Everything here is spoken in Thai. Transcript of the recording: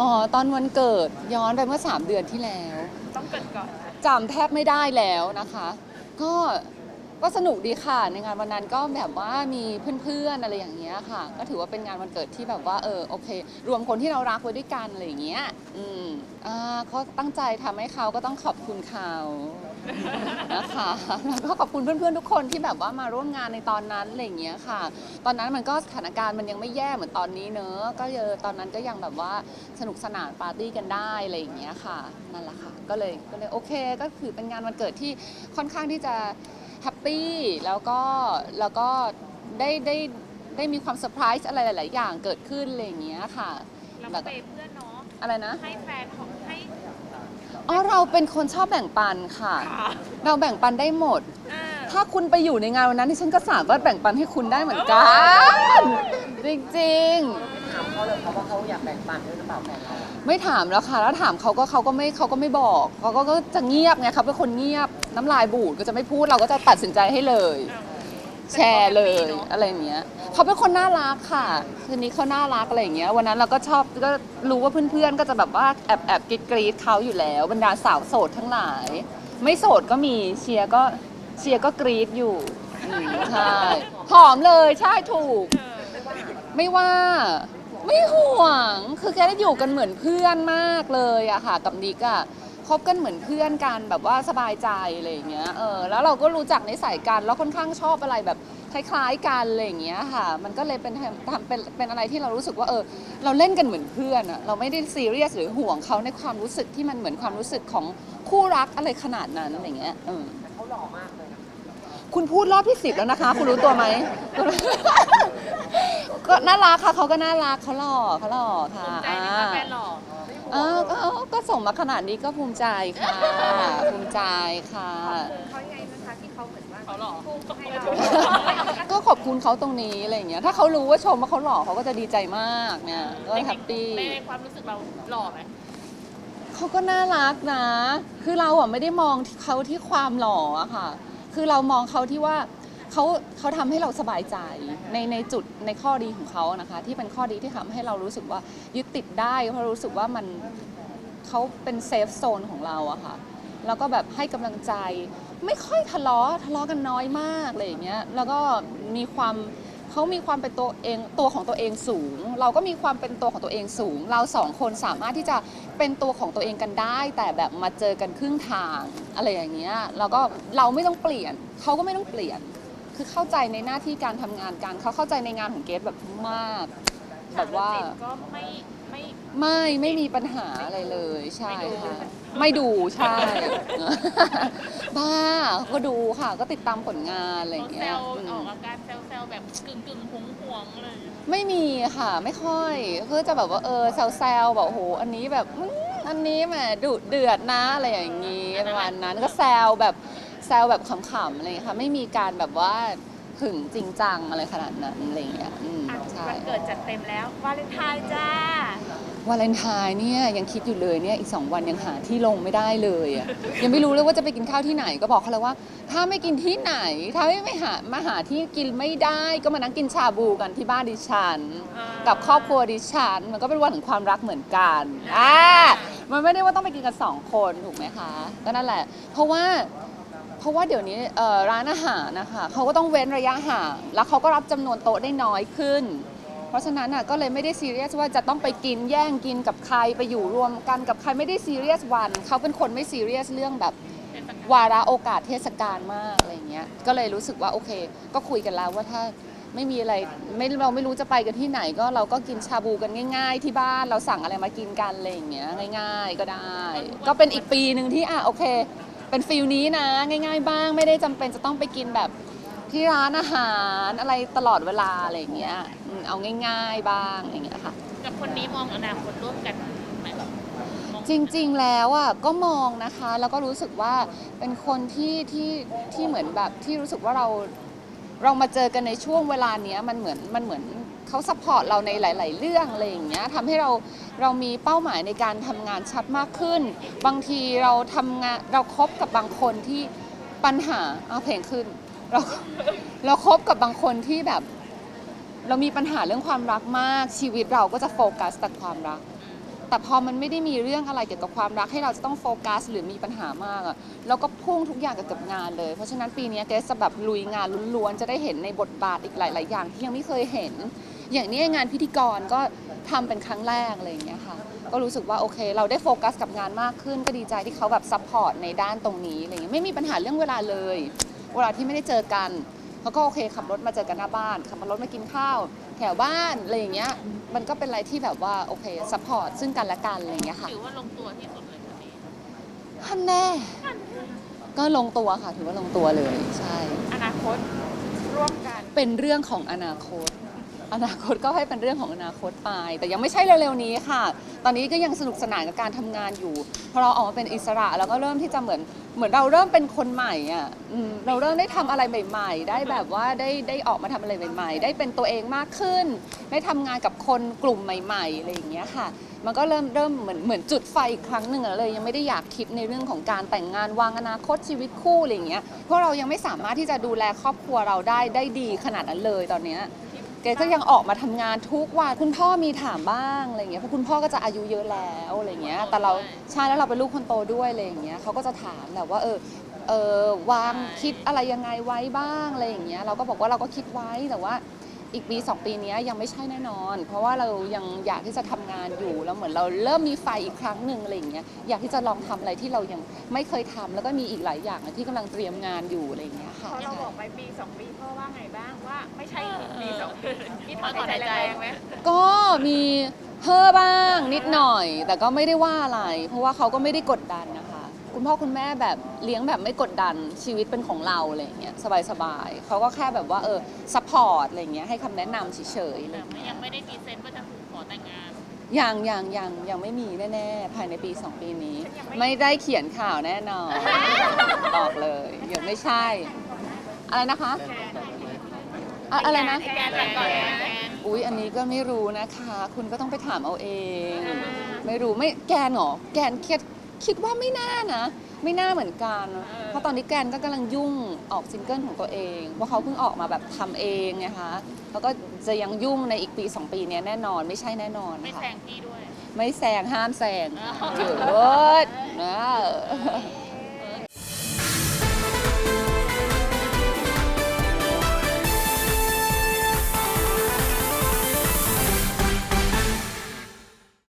อ๋อตอนวันเกิดย้อนไปเมื่อ 3 เดือนที่แล้วต้องเกิดก่อนจำแทบไม่ได้แล้วนะคะ ก็ก็สนุกดีค่ะในงานวันนั้นก็แบบว่ามีเพื่อนๆอะไรอย่างเงี้ยค่ะ ก็ถือว่าเป็นงานวันเกิดที่แบบว่าเออโอเค รวมคนที่เรารักไว้ด้วยกันอะไรอย่างเงี้ยอืมอ่าเขาตั้งใจทำให้เขาก็ต้องขอบคุณเขา นะคะแล้วก็ขอบคุณเพื่อนๆทุกคนที่แบบว่ามาร่วมงานในตอนนั้นอะไรอย่างเงี้ยค่ะ ตอนนั้นมันก็สถานการณ์มันยังไม่แย่เหมือนตอนนี้เนอะก็เยอตอนนั้นก็ยังแบบว่าสนุกสนานปาร์ตี้กันได้อะไรอย่างเงี้ยค่ะนั่นแหละค่ะก็เลยก็เลยโอเคก็คือเป็นงานวันเกิดที่ค่อนข้างที่จะแฮปปี้แล้วก็แล้วก็ได้ได้ได้มีความเซอร์ไพรส์อะไรหลาย ๆ อย่างเกิดขึ้นอะไรอย่างเงี้ยค่ะ เราแล้วก็ก็เปย์เพื่อนเนาะอะไรนะ ให้แฟนของให้อ๋อเราเป็นคนชอบแบ่งปันค่ะค่ะ เราแบ่งปันได้หมด อ่าถ้าคุณไปอยู่ในงานวันนั้นที่ฉันก็สามารถแบ่งปันให้คุณได้เหมือนกัน จริงๆถามเขาเลยเขาว่าเขาอยากแบ่งปันด้วยหรือเปล่าแฟนเราอะไม่ถามแล้วค่ะแล้วถามเขาก็เขาก็ไม่เขาก็ไม่บอกเขาก็ก็จะเงียบไงเขาเป็นคนเงียบน้ำลายบูดก็จะไม่พูดเราก็จะตัดสินใจให้เลย แชร์เลยอะไรอย่างเงี้ยเขาเป็นคนน่ารักค่ะทีนี้เขาน่ารักอะไรอย่างเงี้ยวันนั้นเราก็ชอบก็รู้ว่าเพื่อนๆก็จะแบบว่าแอบแอบกรีดกรีดเขาอยู่แล้ว บรรดาสาวโสดทั้งหลาย ไม่โสดก็มีเชียร์ก็เชียร์ก็กรีดอยู่อืมใช่หอมเลยใช่ถูกเออไม่ว่า ไม่ห่วง คือแค่ได้อยู่กันเหมือนเพื่อนมากเลยอะค่ะ กับนิกอะ คบกันเหมือนเพื่อนกันแบบว่าสบายใจอะไรอย่างเงี้ยเออแล้วเราก็รู้จักในสายกันแล้วค่อนข้างชอบอะไรแบบคล้ายๆกันอะไรอย่างเงี้ยค่ะ มันก็เลยเป็นทำเป็นเป็นอะไรที่เรารู้สึกว่าเออ เราเล่นกันเหมือนเพื่อนอะเราไม่ได้ซีเรียสหรือห่วงเขาในความรู้สึกที่มันเหมือนความรู้สึกของคู่รักอะไรขนาดนั้นอะไรอย่างเงี้ยเออแต่เขาหล่อมากเลยนะคุณพูดรอบที่สิบแล้วนะคะ คุณรู้ตัวไหมก็น่ารักค่ะเขาก็น่ารักเขาหล่อเขาหล่อค่ะภูมิใจไหมคะแฟนหล่อ อ่าก็ก็ส่งมาขนาดนี้ก็ภูมิใจค่ะ ภูมิใจค่ะ เขายังไงนะคะที่เขาเหมือนว่าเขาหล่อให้เราก็ขอบคุณเขาตรงนี้อะไรอย่างเงี้ย ถ้าเขารู้ว่าชมว่าเขาหล่อเขาก็จะดีใจมากเนี่ยก็แฮปปี้ ในความรู้สึกเราหล่อไหมเขาก็น่ารักนะ คือเราอะไม่ได้มองเขาที่ความหล่ออะค่ะ คือเรามองเขาที่ว่า เขาเขาทำให้เราสบายใจในในจุดในข้อดีของเขานะคะ ที่เป็นข้อดีที่ทำให้เรารู้สึกว่ายึดติดได้ เพราะรู้สึกว่ามันเขาเป็นเซฟโซนของเราอะค่ะแล้วก็แบบให้กำลังใจ ไม่ค่อยทะเลาะทะเลาะกันน้อยมากอะไรอย่างเงี้ยแล้วก็มีความเขามีความเป็นตัวเองตัวของตัวเองสูง เราก็มีความเป็นตัวของตัวเองสูง เราสองคนสามารถที่จะเป็นตัวของตัวเองกันได้ แต่แบบมาเจอกันครึ่งทางอะไรอย่างเงี้ยแล้วก็เราไม่ต้องเปลี่ยนเขาก็ไม่ต้องเปลี่ยน คือเข้าใจในหน้าที่การทำงานกันเขาเข้าใจในงานของเกสแบบมาก แบบว่าติดก็ไม่ไม่ไม่ไม่มีปัญหาอะไรเลยใช่ค่ะไม่ดูใช่ บ้าก็ดูค่ะ ก็ติดตามผลงานอะไรอย่างแซเงี้ยวอืออกมอาการแซวแซวแบบกึ่งกึ่งหวงหวงๆเลยไม่มีค่ะ ไม่ค่อยคือจะแบบว่าเออแซวๆแบบโอ้โหอันนี้แบบอื้ออันนี้แหมดุเดือดนะอะไรอย่างงี้ประมาณนั้นก็แซวแบบ แซวแบบขำๆอะไรอย่างเงี้ยค่ะไม่มีการแบบว่าหึงจริงจังอะไรขนาดนั้นอะไรอย่างเงี้ยอืมอะใช่ วันเกิดจัดเต็มแล้ววาเลนไทน์จ้าวาเลนไทน์เนี่ยยังคิดอยู่เลยเนี่ยอีก 2 วันยังหาที่ลงไม่ได้เลยอะ ยังไม่รู้เลยว่าจะไปกินข้าวที่ไหนก็บอกเขาแล้วว่า ถ้าไม่กินที่ไหน ถ้าไม่ไม่หามาหาที่กินไม่ได้ก็มานั่งกินชาบูกันที่บ้านดิฉัน อ่ากับครอบครัวดิฉัน มันก็เป็นวันของความรักเหมือนกันอ่ามันไม่ได้ว่าต้องไปกินกันสองคนถูกไหมคะก็นั่นแหละ เพราะว่าเพ ราะว่าเดี๋ยวนี้ร้านอาหารนะคะเขาก็ต้องเว้นระยะห่าง แล้วเขาก็รับจำนวนโต๊ะได้น้อยขึ้น เพราะฉะนั้นก็เลยไม่ได้ซีเรียสว่าจะต้องไปกินแย่งกินกับใครไปอยู่รวมกันกับใครไม่ได้ซีเรียสวันเขาเป็นคนไม่ซีเรียสเรื่องแบบวาระโอกาสเทศกาลมากอะไรเงี้ยก็เลยรู้สึกว่าโอเค ก็คุยกันแล้วว่าถ้าไม่มีอะไรไม่เราไม่รู้จะไปกันที่ไหนก็เราก็กินชาบูกันง่าย ๆ ที่บ้านเราสั่งอะไรมากินกันอะไรอย่างเงี้ยง่าย ๆ ก็ได้ ก็เป็นอีกปีหนึ่งที่อะโอเค เป็นฟิลนี้นะ ง่าย ๆ บ้างไม่ได้จำเป็นจะต้องไปกินแบบที่ร้านอาหารอะไรตลอดเวลาอะไรอย่างเงี้ยอืมเอาง่าย ๆ บ้างอย่างเงี้ยค่ะ กับคนนี้มองอนาคตร่วมกันไหมมองจริงๆ แล้วอะก็มองนะคะ แล้วก็รู้สึกว่าเป็นคนที่ที่ที่เหมือนแบบที่รู้สึกว่าเราเรามาเจอกันในช่วงเวลาเนี้ยมันเหมือนมันเหมือน เขาซัพพอร์ตเราในหลาย ๆ เรื่องอะไรอย่างเงี้ยทำให้เราเรามีเป้าหมายในการทำงานชัดมากขึ้น บางทีเราทำงานเราคบกับบางคนที่ปัญหาเอาเพลงขึ้น เราเราคบกับบางคนที่แบบ เรามีปัญหาเรื่องความรักมาก ชีวิตเราก็จะโฟกัสแต่ความรัก แต่พอมันไม่ได้มีเรื่องอะไรเกี่ยวกับความรักให้เราจะต้องโฟกัส หรือมีปัญหามากอะเราก็พุ่งทุกอย่างเกี่ยวกับงานเลย เพราะฉะนั้นปีนี้เกรซจะแบบลุยงานล้วนๆจะได้เห็นในบทบาทอีกหลาย ๆ อย่างที่ยังไม่เคยเห็น อย่างนี้งานพิธีกรก็ทำเป็นครั้งแรกอะไรอย่างเงี้ยค่ะ ก็รู้สึกว่าโอเค เราได้โฟกัสกับงานมากขึ้น ก็ดีใจที่เขาแบบซัพพอร์ตในด้านตรงนี้อะไรเงี้ยไม่มีปัญหาเรื่องเวลาเลย เวลาที่ไม่ได้เจอกันเขาก็โอเคขับรถมาเจอกันหน้าบ้านขับรถมากินข้าว แถวบ้านอะไรอย่างเงี้ยมันก็เป็นอะไรที่แบบว่าโอเคซัพพอร์ตซึ่งกันและกันอะไรอย่างเงี้ยค่ะถือว่าลงตัวที่สุดเลยคนนี้ท่านแน่ก็ลงตัวค่ะถือว่าลงตัวเลยใช่ อนาคตร่วมกันเป็นเรื่องของอนาคต อนาคตก็ให้เป็นเรื่องของอนาคตไป แต่ยังไม่ใช่เร็วๆนี้ค่ะ ตอนนี้ก็ยังสนุกสนานกับการทำงานอยู่พอเราออกมาเป็นอิสระแล้วก็เริ่มที่จะเหมือนเหมือนเราเริ่มเป็นคนใหม่อะเราเริ่มได้ทำอะไรใหม่ ๆ ได้แบบว่าได้ได้ออกมาทำอะไรใหม่ ๆ ได้เป็นตัวเองมากขึ้น ได้ทำงานกับคนกลุ่มใหม่ๆอะไรอย่างเงี้ยค่ะ มันก็เริ่มเริ่มเหมือนเหมือนจุดไฟอีกครั้งหนึ่งเลย ยังไม่ได้อยากคิดในเรื่องของการแต่งงานวางอนาคตชีวิตคู่อะไรอย่างเงี้ยเพราะเรายังไม่สามารถที่จะดูแลครอบครัวเราได้ได้ดีขนาดนั้นเลยตอนเนี้ย กก็ยังออกมาทำงานทุกวันคุณพ่อมีถามบ้างอะไรเงี้ยเพราะคุณพ่อก็จะอายุเยอะแล้วอะไรเงี้ยแต่เราใช่แล้วเราเป็นลูกคนโตด้วยอะไรอย่างเงี้ยเขาก็จะถามแบบว่าเออเออวางคิดอะไรยังไงไว้บ้างอะไรอย่างเงี้ยเราก็บอกว่าเราก็คิดไว้แต่ว่า อีกปีสองปีเนี้ยยังไม่ใช่แน่นอน เพราะว่าเรายังอยากที่จะทำงานอยู่แล้วเหมือนเราเริ่มมีไฟอีกครั้งหนึ่งอะไรอย่างเงี้ยอยากที่จะลองทำอะไรที่เรายังไม่เคยทำแล้วก็มีอีกหลายอย่างที่กำลังเตรียมงานอยู่อะไรอย่างเงี้ยค่ะพอเราใช่บอกไปปีสองปีพ่อว่าไงบ้างว่าไม่ใช่ปีสองปีพี่ถถออนนหายใจหายใจแรงๆไหมก็มีเฮ่อบ้างนิดหน่อย แต่ก็ไม่ได้ว่าอะไร เพราะว่าเขาก็ไม่ได้กดดันนะ คะคุณพ่อคุณแม่แบบเลี้ยงแบบไม่กดดันชีวิตเป็นของเราอะไรอย่างเงี้ยสบายๆเขาก็แค่แบบว่าเออซัพพอร์ตอะไรอย่างเงี้ยให้คำแนะนำเฉยๆอะไรแต่อย่างเงี้ย ยังไม่ได้มีเซนต์ว่าจะถูกขอแต่งงาน ยังยังยังยังไม่มีแน่ๆ ภายในปี 2 ปีนี้ ไม่ได้เขียนข่าวแน่นอน บอกเลยเดี๋ยวไม่ใช่ อะไรนะคะอะอะไรนะ แกนแบบก่อนนะอุ๊ย อันนี้ก็ไม่รู้นะคะ คุณก็ต้องไปถามเอาเอง ไม่รู้ไม่แกนเหรอแกนคิด คิดว่าไม่น่านะ ไม่น่าเหมือนกัน เพราะตอนนี้แกนก็กำลังยุ่งออกซิงเกิลของตัวเองว่าะเขาเพิ่งออกมาแบบทำเองไงคะแล้วก็จะยังยุ่งในอีกปี 2 ปีเนี้ยแน่นอนไม่ใช่แน่นอนไม่ค่ะแซงพี่ด้วย ไม่แซงห้ามแซงอ๋อถือว่านะ